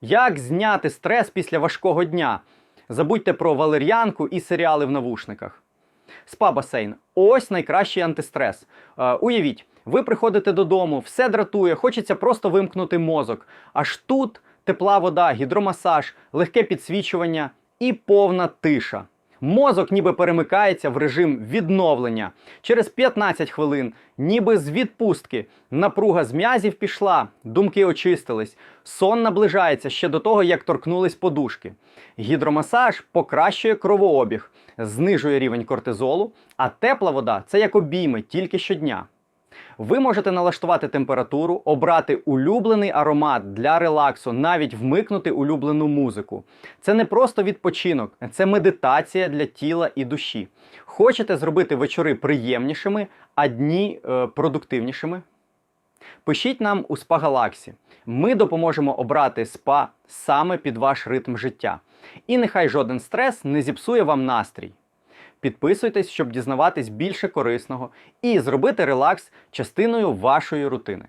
Як зняти стрес після важкого дня? Забудьте про валер'янку і серіали в навушниках. Спа-басейн ось найкращий антистрес. Е, уявіть, ви приходите додому, все дратує, хочеться просто вимкнути мозок. Аж тут тепла вода, гідромасаж, легке підсвічування і повна тиша. Мозок ніби перемикається в режим відновлення. Через 15 хвилин, ніби з відпустки, напруга з м'язів пішла, думки очистились, сон наближається ще до того, як торкнулись подушки. Гідромасаж покращує кровообіг, знижує рівень кортизолу, а тепла вода це як обійми тільки щодня. Ви можете налаштувати температуру, обрати улюблений аромат для релаксу, навіть вмикнути улюблену музику. Це не просто відпочинок, це медитація для тіла і душі. Хочете зробити вечори приємнішими, а дні е, продуктивнішими? Пишіть нам у спа Галаксі. Ми допоможемо обрати спа саме під ваш ритм життя. І нехай жоден стрес не зіпсує вам настрій. Підписуйтесь, щоб дізнаватись більше корисного і зробити релакс частиною вашої рутини.